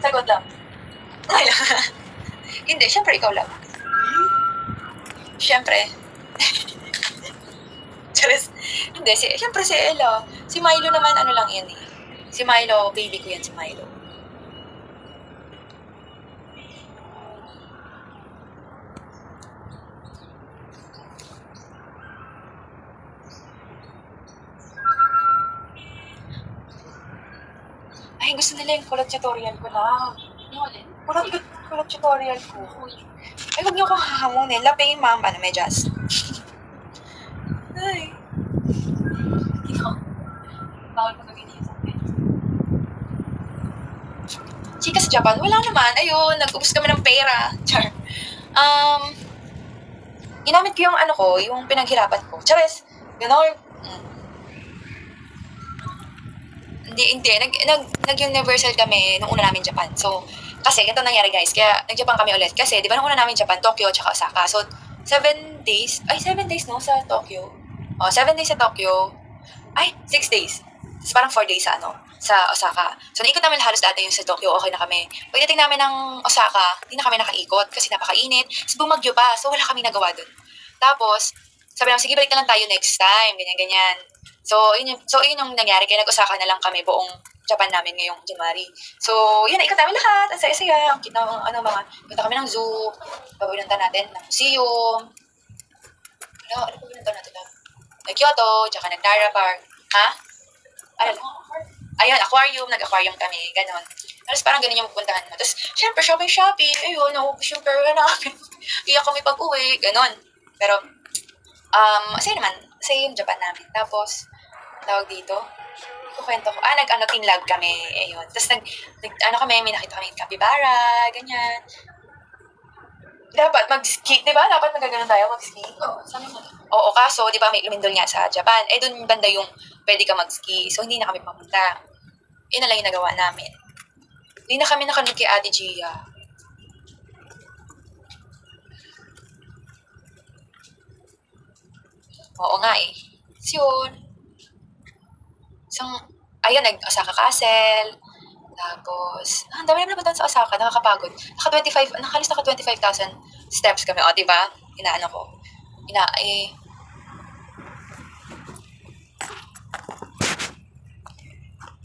Sagot lang. Okay lang. Hindi, syempre ikaw lang. Syempre. Charis. Hindi, si, syempre si Ella. Si Milo naman, ano lang yan eh. Si Milo, baby ko yan si Milo. Ay, gusto nila yung kulot tutorial ko lang. Kulot, kulot tutorial ko. Ay, huwag niyo akong hahamunin. Lapay yung mama na medyas. Ay. Ikaw. Bawal ko gawin sa akin. Chika sa Japan, wala naman. Ayun, nag-ubos kami ng pera. Char. Um, ginamit ko yung ano ko, yung pinaghirapan ko. Chares, ganon. Mm. Hindi, hindi. Nag, nag, nag-universal kami nung una namin Japan. So, kasi ganito nangyari guys. Kaya nag-Japan kami ulit. Kasi, di ba nung una namin Japan, Tokyo, tsaka Osaka. So, seven days. Ay, seven days no, sa Tokyo. Oh, seven days sa Tokyo. Ay, six days. Tapos parang four days sa ano, sa Osaka. So, naikot namin halos dati yung sa Tokyo, okay na kami. Pagdating namin ng Osaka, hindi na kami nakaikot kasi napakainit. Tapos bumagyo pa, so wala kami nagawa dun. Tapos, sabi namin, sige, balik na lang tayo next time, ganyan-ganyan. So, yun yung, so, yun yung nangyari. Kaya nag-Osaka na lang kami buong Japan namin ngayong January. So, yun, naikot namin lahat. Ang saya-saya. Ang kita, ano, mga, punta kami ng zoo. Papinunta natin ng museum. Ano, ano pa pinunta natin lang? Nag Kyoto, tsaka nag Nara Park. Ha? Ano? Ayun, aquarium, nag-aquarium kami, ganon. Tapos parang ganun yung pupuntahan mo. Tapos, syempre, shopping-shopping, ayun, naubos yung pera namin. Iyak kami pag-uwi, ganon. Pero, um, masaya naman, masaya yung Japan namin. Tapos, tawag dito, kukwento ko, ah, nag-ano, tinlag kami, ayun. Tapos, nag, nag, ano kami, may nakita kami kapibara, ganyan. Dapat mag-ski, di ba? Dapat nagaganon tayo, mag-ski. Oo, sabi mo. Oo, kaso, di ba, may lumindol nga sa Japan. Eh, dun banda yung pwede ka mag-ski. So, hindi na kami papunta. Yun na lang yung nagawa namin. Hindi na kami nakanod kay Ate Gia. Oo nga eh. So, yun. So, ayun, nag-Osaka Castle. Tapos, ah, ang dami naman naman sa Osaka, nakakapagod. Naka 25, nakalis naka 25,000 steps kami. O, di ba? Inaano ko. Ina, eh,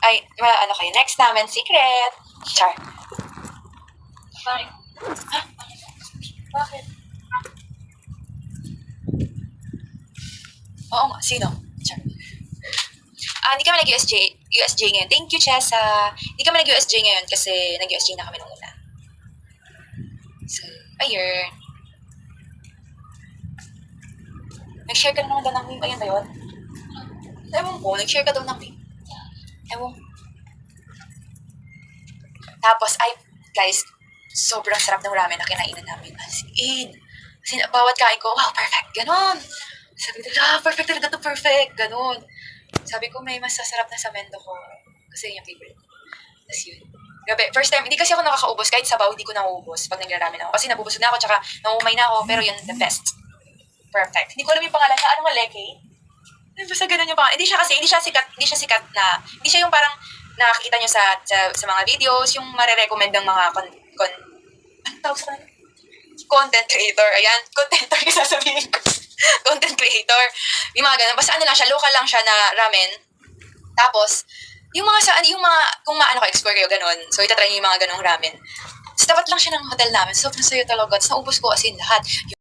ay, ano kayo, next namin, secret. Char. Bakit? Bakit? Oo nga, sino? Char. Ah, hindi kami nag-USJ, USJ ngayon. Thank you, Chessa. Hindi kami nag-USJ ngayon kasi nag-USJ na kami nung una. So, ayun. Nag-share ka na naman daw ng meme. Ayun ba yun? Ewan ko, nag-share ka daw ng meme. Ewan. Tapos, ay, guys, sobrang sarap ng ramen na kinainan namin. As in. As in, bawat kain ko, wow, perfect. Ganon. Sabi ko, ah, perfect talaga to, perfect. Ganon. Sabi ko, may mas sasarap na sa mendo ko. Kasi yun yung favorite. Tapos yun. Grabe, first time, hindi kasi ako nakakaubos. Kahit sabaw, hindi ko nauubos pag naglaramen ako. Kasi nabubusog na ako, tsaka naumay na ako. Pero yun, the best. Perfect. Hindi ko alam yung pangalan niya. Ano nga, Leke? Basta ganun yung pangalan. Hindi siya kasi, hindi siya sikat, hindi siya sikat na, hindi siya yung parang nakakita nyo sa, sa, sa mga videos, yung marirecommend ng mga con, con, ano tawag sa? Content creator. Ayan, content creator yung sasabihin ko. content creator. Yung mga ganun. Basta ano lang siya, local lang siya na ramen. Tapos, yung mga sa, yung mga, kung maano ka, explore kayo, ganun. So, itatry nyo yung mga ganung ramen. Sa tapat lang siya ng hotel namin. Sobrang sayo talaga. Tapos naubos ko as in lahat.